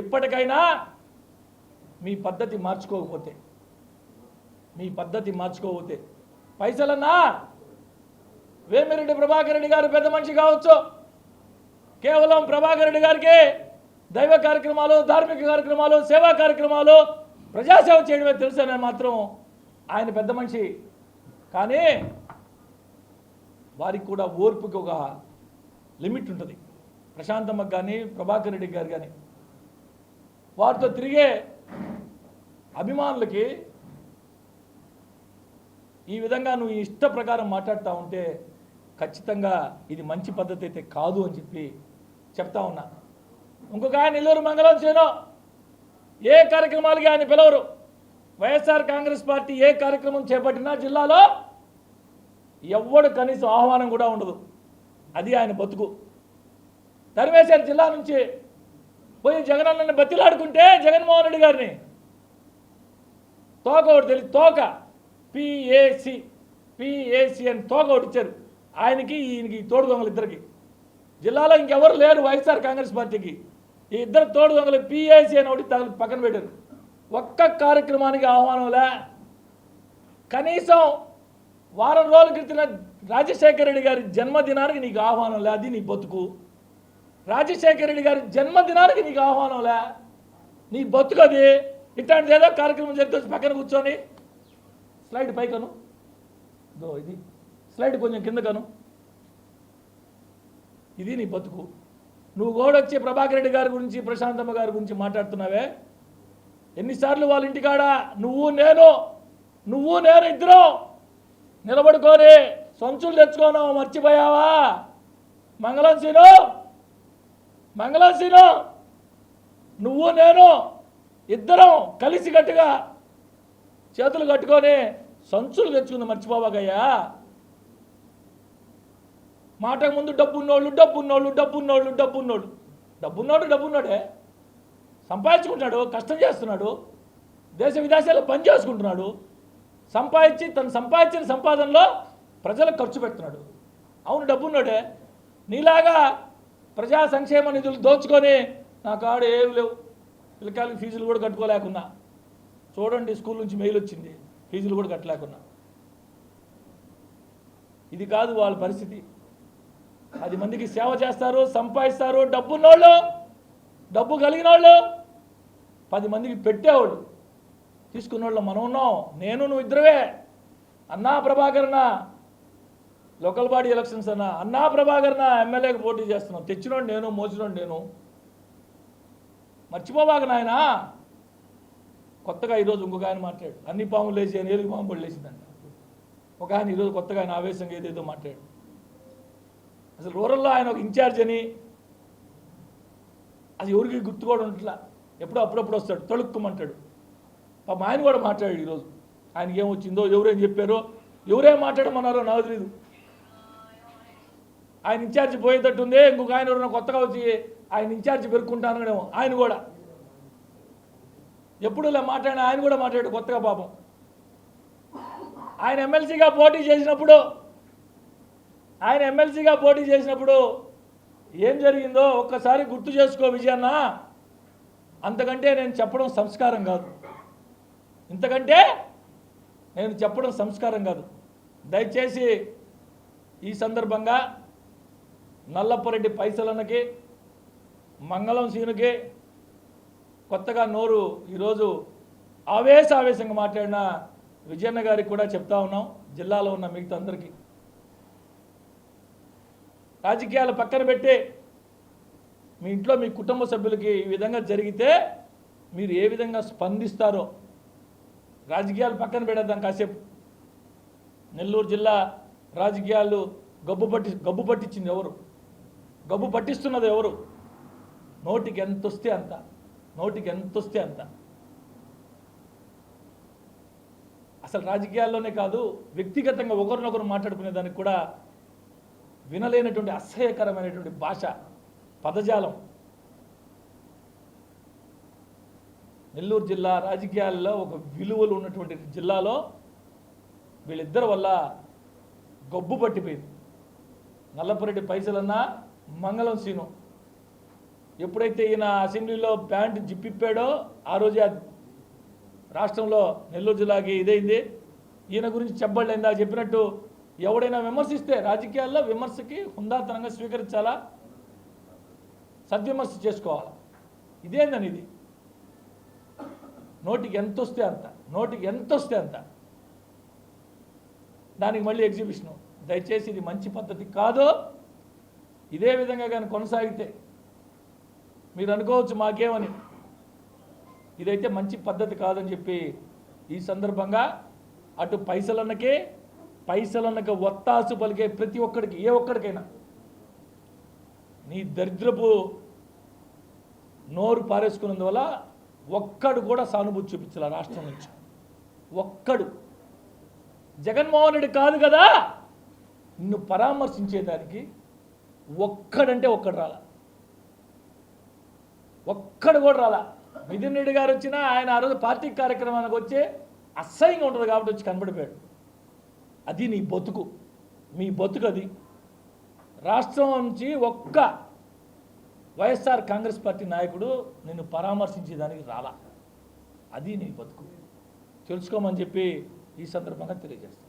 ఇప్పటికైనా మీ పద్ధతి మార్చుకోకపోతే మీ పద్ధతి మార్చుకోకపోతే పైసలన్నా వేమిరెడ్డి ప్రభాకర్ రెడ్డి గారు పెద్ద మనిషి కావచ్చు. కేవలం ప్రభాకర్ రెడ్డి గారికి దైవ కార్యక్రమాలు ధార్మిక కార్యక్రమాలు సేవా కార్యక్రమాలు ప్రజాసేవ చేయడమే తెలుసని మాత్రం ఆయన పెద్ద మనిషి. కానీ వారికి కూడా ఓర్పుకి ఒక లిమిట్ ఉంటుంది. ప్రశాంతమ్మకి కానీ ప్రభాకర్ రెడ్డి గారు కానీ వారితో తిరిగే అభిమానులకి ఈ విధంగా నువ్వు ఇష్ట ప్రకారం మాట్లాడుతూ ఉంటే ఖచ్చితంగా ఇది మంచి పద్ధతి అయితే కాదు అని చెప్పి చెప్తా ఉన్నా. ఇంకొక ఆయన నెల్లూరు మంగళం చేను ఏ కార్యక్రమాలకి ఆయన పిలవరు? వైఎస్ఆర్ కాంగ్రెస్ పార్టీ ఏ కార్యక్రమం చేపట్టినా జిల్లాలో ఎవ్వడు కనీసం ఆహ్వానం కూడా ఉండదు. అది ఆయన బతుకు. ధర్మేశ్వర జిల్లా నుంచి పోయి జగనన్నని బతిలాడుకుంటే జగన్మోహన్ రెడ్డి గారిని. తోక ఒకటి తెలియదు తోక. పిఏసి పిఏసి అని తోక ఒకటి ఇచ్చారు. ఆయనకి ఈయనకి తోడు దొంగలు ఇద్దరికి. జిల్లాలో ఇంకెవరు లేరు వైఎస్ఆర్ కాంగ్రెస్ పార్టీకి. ఈ ఇద్దరు తోడు దొంగలు పిఏసి అని ఒకటి తగ పక్కన పెట్టారు. ఒక్క కార్యక్రమానికి ఆహ్వానంలే కనీసం వారం రోజుల క్రితం రాజశేఖర రెడ్డి గారి జన్మదినానికి నీకు ఆహ్వానం లే. అది నీ బతుకు. రాజశేఖర రెడ్డి గారి జన్మదినానికి నీకు ఆహ్వానంలే నీ బతుకది. అది ఇట్లాంటిది ఏదో కార్యక్రమం జరిగి పక్కన కూర్చొని. స్లైడ్ పైకను. దో ఇది. స్లైడ్ కొంచెం కిందకను. ఇది నీ బతుకు. నువ్వు గోడొచ్చి ప్రభాకర్ రెడ్డి గారి గురించి ప్రశాంతమ్మ గారి గురించి మాట్లాడుతున్నావే? ఎన్నిసార్లు వాళ్ళ ఇంటికాడ నువ్వు నేను నువ్వు నేను ఇద్దరం నిలబడుకొని సంచులు తెచ్చుకోను మర్చిపోయావా? మంగళం సీను మంగళం నువ్వు నేను ఇద్దరం కలిసికట్టుగా చేతులు కట్టుకొని సంచులు తెచ్చుకుంది మర్చిపోవాగయ్యా మాటకు ముందు డబ్బున్నోళ్ళు డబ్బున్నోళ్ళు డబ్బున్నోళ్ళు డబ్బున్నోళ్ళు. డబ్బున్నోడు డబ్బున్నోడే. సంపాదించుకుంటున్నాడు కష్టం చేస్తున్నాడు. దేశ విదేశాల్లో పని చేసుకుంటున్నాడు. సంపాదించి తను సంపాదించిన సంపాదనలో ప్రజలకు ఖర్చు పెడుతున్నాడు. అవును డబ్బున్నోడే. నీలాగా ప్రజా సంక్షేమ నిధులు దోచుకొని నా కాడ ఏమి లేవు. పిల్లకాయలకి ఫీజులు కూడా కట్టుకోలేకున్నా. చూడండి స్కూల్ నుంచి మెయిల్ వచ్చింది. ఫీజులు కూడా కట్టలేకున్నా. ఇది కాదు వాళ్ళ పరిస్థితి. పది మందికి సేవ చేస్తారు సంపాదిస్తారు డబ్బున్నోళ్ళు డబ్బు కలిగిన వాళ్ళు పది మందికి పెట్టేవాళ్ళు. తీసుకున్న వాళ్ళు మనం ఉన్నాం. నేను నువ్వు ఇద్దరవే అన్నా ప్రభాకరణ లోకల్ బాడీ ఎలక్షన్స్ అన్న అన్నా ప్రభాకర్ నా ఎమ్మెల్యేకి పోటీ చేస్తున్నాం. తెచ్చినోడు నేను మోసినోడు నేను. మర్చిపోబాక నాయనా. కొత్తగా ఈరోజు ఇంకొక ఆయన మాట్లాడు అన్ని పాములు లేచి అని ఏలుగు పాము కూడా లేచిందంట. ఒక ఆయన ఈరోజు కొత్తగా ఆయన ఆవేశంగా ఏదేదో మాట్లాడు అసలు రూరల్లో ఆయన ఒక ఇన్ఛార్జ్ అని అది ఎవరికి గుర్తు కూడా ఉంటుందా ఎప్పుడో అప్పుడప్పుడు వస్తాడు తొలుక్కుమంటాడు పాప ఆయన కూడా మాట్లాడాడు ఈరోజు. ఆయనకి ఏమొచ్చిందో ఎవరేం చెప్పారో ఎవరేం మాట్లాడమన్నారో నాకు తెలియదు ఆయన ఇన్ఛార్జ్ పోయేటట్టుంది ఇంకొక ఆయన ఎవరైనా కొత్తగా వచ్చి ఆయన ఇన్ఛార్జ్ పెరుక్కుంటానడేమో ఆయన కూడా. ఎప్పుడు ఇలా మాట్లాడిన ఆయన కూడా మాట్లాడు కొత్తగా పాపం. ఆయన ఎమ్మెల్సీగా పోటీ చేసినప్పుడు ఆయన ఎమ్మెల్సీగా పోటీ చేసినప్పుడు ఏం జరిగిందో ఒక్కసారి గుర్తు చేసుకో విజయన్న. అంతకంటే నేను చెప్పడం సంస్కారం కాదు. ఇంతకంటే నేను చెప్పడం సంస్కారం కాదు. దయచేసి ఈ సందర్భంగా నల్లప్పరెడ్డి పైసలన్నకి మంగళం సీనుకి కొత్తగా నోరు ఈరోజు ఆవేశ ఆవేశంగా మాట్లాడిన విజయన్న గారికి కూడా చెప్తా ఉన్నాం జిల్లాలో ఉన్న మిగతా అందరికీ. రాజకీయాలు పక్కన పెట్టి మీ ఇంట్లో మీ కుటుంబ సభ్యులకి ఈ విధంగా జరిగితే మీరు ఏ విధంగా స్పందిస్తారో రాజకీయాలు పక్కన పెడేద్దాం కాసేపు. నెల్లూరు జిల్లా రాజకీయాలు గబ్బు పట్టి గబ్బు పట్టించింది ఎవరు? గబ్బు పట్టిస్తున్నది ఎవరు? నోటికి ఎంత వస్తే అంత నోటికి ఎంత వస్తే అంత. అసలు రాజకీయాల్లోనే కాదు వ్యక్తిగతంగా ఒకరినొకరు మాట్లాడుకునే దానికి కూడా వినలేనటువంటి అసహ్యకరమైనటువంటి భాష పదజాలం. నెల్లూరు జిల్లా రాజకీయాల్లో ఒక విలువలు ఉన్నటువంటి జిల్లాలో వీళ్ళిద్దరి వల్ల గబ్బు పట్టిపోయింది. నల్లపురెడ్డి పైసలన్నా మంగళం సీను. ఎప్పుడైతే ఈయన అసెంబ్లీలో ప్యాంట్ జిప్పిప్పాడో ఆ రోజే రాష్ట్రంలో నెల్లూరు జిల్లాకి ఇదైంది. ఈయన గురించి చెప్పబడిందా. చెప్పినట్టు ఎవడైనా విమర్శిస్తే రాజకీయాల్లో విమర్శకి హుందాతనంగా స్వీకరించాలా? సద్విమర్శ చేసుకోవాలా? ఇదేందని ఇది? నోటికి ఎంత వస్తే అంత నోటికి ఎంత వస్తే అంత. దానికి మళ్ళీ ఎగ్జిబిషను దయచేసి ఇది మంచి పద్ధతి కాదు. ఇదే విధంగా కానీ కొనసాగితే మీరు అనుకోవచ్చు మాకేమని? ఇదైతే మంచి పద్ధతి కాదని చెప్పి ఈ సందర్భంగా అటు పైసలన్నకే పైసలన్నక ఒత్తాసు పలికే ప్రతి ఒక్కడికి ఏ ఒక్కడికైనా నీ దరిద్రపు నోరు పారేసుకున్నందువల్ల ఒక్కడు కూడా సానుభూతి చూపించాల రాష్ట్రం నుంచి. ఒక్కడు. జగన్మోహన్ రెడ్డి కాదు కదా? నిన్ను పరామర్శించేదానికి ఒక్కడంటే ఒక్కడు రాలా. ఒక్కడు కూడా రాలా. మిథున్ రెడ్డి గారు వచ్చినా ఆయన ఆ రోజు పార్టీ కార్యక్రమానికి వచ్చి అసహ్యంగా ఉంటుంది కాబట్టి వచ్చి కనబడిపోయాడు. అది నీ బతుకు. మీ బతుకు అది. రాష్ట్రం నుంచి ఒక్క వైఎస్ఆర్ కాంగ్రెస్ పార్టీ నాయకుడు నిన్ను పరామర్శించేదానికి రాలా. అది నీ బతుకు. తెలుసుకోమని చెప్పి ఈ సందర్భంగా తెలియజేస్తాను